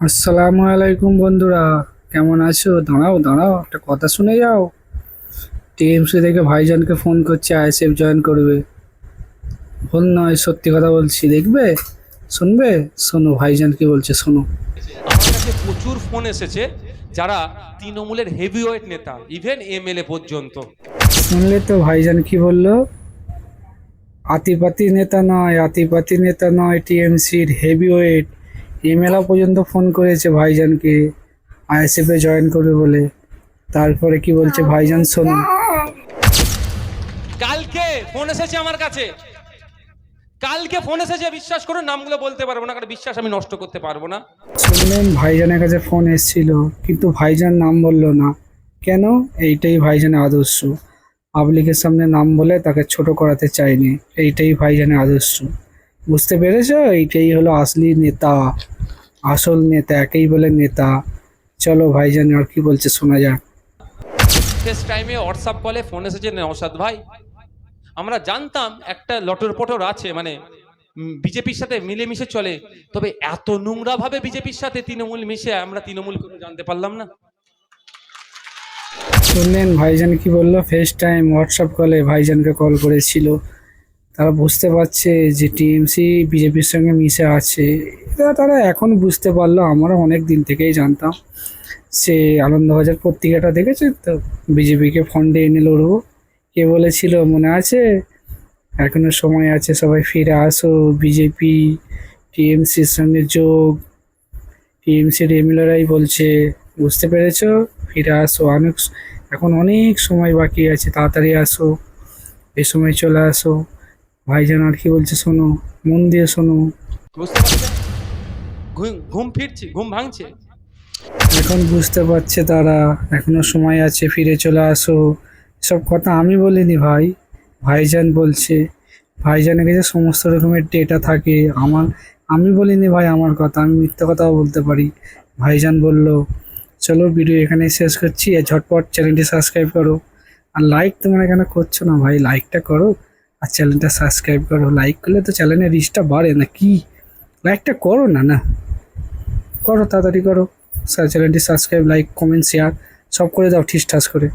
আসসালামু আলাইকুম বন্ধুরা কেমন আছো? দাঁড়াও দাঁড়াও একটা কথা শুনে যাও। টিএমসি থেকে ভাইজানকে ফোন করছে আইএসএফ জয়েন করবে। ভুল নয় সত্যি কথা বলছি দেখবে? শুনবে? শোনো ভাইজান কি বলছে শোনো। প্রচুর ফোন এসেছে যারা তৃণমূলের হেভিওয়েট নেতা ইভেন এমএলএ পর্যন্ত। শুনলে তো ভাইজান কি বলল? আতিপাতি নেতা নয় আতিপাতি নেতা নয় টিএমসির হেভি ওয়েট এমএলএ পর্যন্ত ফোন করেছে ভাইজানকে আইএসএফে জয়েন করবে বলে। তারপরে কি বলছে ভাইজান শোনো। কালকে ফোন এসেছে আমার কাছে। কালকে ফোন এসেছে বিশ্বাস করুন নামগুলো বলতে পারব না কারণ বিশ্বাস আমি নষ্ট করতে পারব না। শুনলেন ভাইজানের কাছে ফোন এসেছিল কিন্তু ভাইজান নাম বলল না। কেন? এইটাই ভাইজানের আদর্শ। পাবলিকের সামনে নাম বলে তাকে ছোট করাতে চায়নি এইটাই ভাইজানের আদর্শ। বুঝতে পেরেছ? এইটাই হলো আসলি নেতা আসল নেতা একেই বলে নেতা। চলো ভাইজান আর কি বলছে শোনা যাক। শেষ টাইমে হোয়াটসঅ্যাপ কলে ফোন এসেছে নৌসাদ ভাই। আমরা জানতাম একটা লটর পটর আছে মানে বিজেপির সাথে মিলেমিশে চলে। তবে এত নোংরা ভাবে বিজেপির সাথে তৃণমূল মিশে আমরা তৃণমূল করে জানতে পারলাম না। শুনলেন ভাইজান কি বলল? ফেস টাইম হোয়াটসঅ্যাপ কলে ভাইজানকে কল করেছিল। তারা বুঝতে পারছে যে টিএমসি, বিজেপির সঙ্গে মিশে আছে। এটা তারা এখন বুঝতে পারল, আমরা অনেক দিন থেকেই জানতাম সে আনন্দবাজার পত্রিকাটা দেখেছে তো বিজেপিকে ফন্ডে এনে লড়বো। কে বলেছিল, মনে আছে? এখনও সময় আছে, সবাই ফিরে আসো, বিজেপি, টিএমসির সঙ্গে যোগ। টিএমসির এমএলএরাই বলছে, বুঝতে পেরেছ? ফিরে আসো, অনেক, এখন অনেক সময় বাকি আছে, তাড়াতাড়ি আসো, এ সময় চলে আসো। ভাইজান আর কি বলছে শোনো মন দিয়ে শোনো। বুঝতে ঘুম- ঘুম ফিরছে ঘুম ভাঙছে। এখন বুঝতে পারছে তারা এখনও সময় আছে ফিরে চলে আসো। সব কথা আমি বলিনি ভাই ভাইজান বলছে। ভাইজানের কাছে সমস্ত রকমের ডেটা থাকে আমার আমি বলিনি ভাই আমার কথা আমি মিথ্যা কথাও বলতে পারি। ভাইজান বলল চলো ভিডিও এখানে শেষ করছি আর ঝটপট চ্যানেলটি সাবস্ক্রাইব করো। আর লাইক তোমরা এখানে করছ না ভাই লাইকটা করো আর চ্যানেলটা সাবস্ক্রাইব করো লাইক করলে তো চ্যানেলের রিচটা বাড়ে। না কি? লাইকটা করো না না। করো, তাড়াতাড়ি করো। চ্যানেলটি সাবস্ক্রাইব লাইক কমেন্ট শেয়ার সব করে দাও ঠাস করে।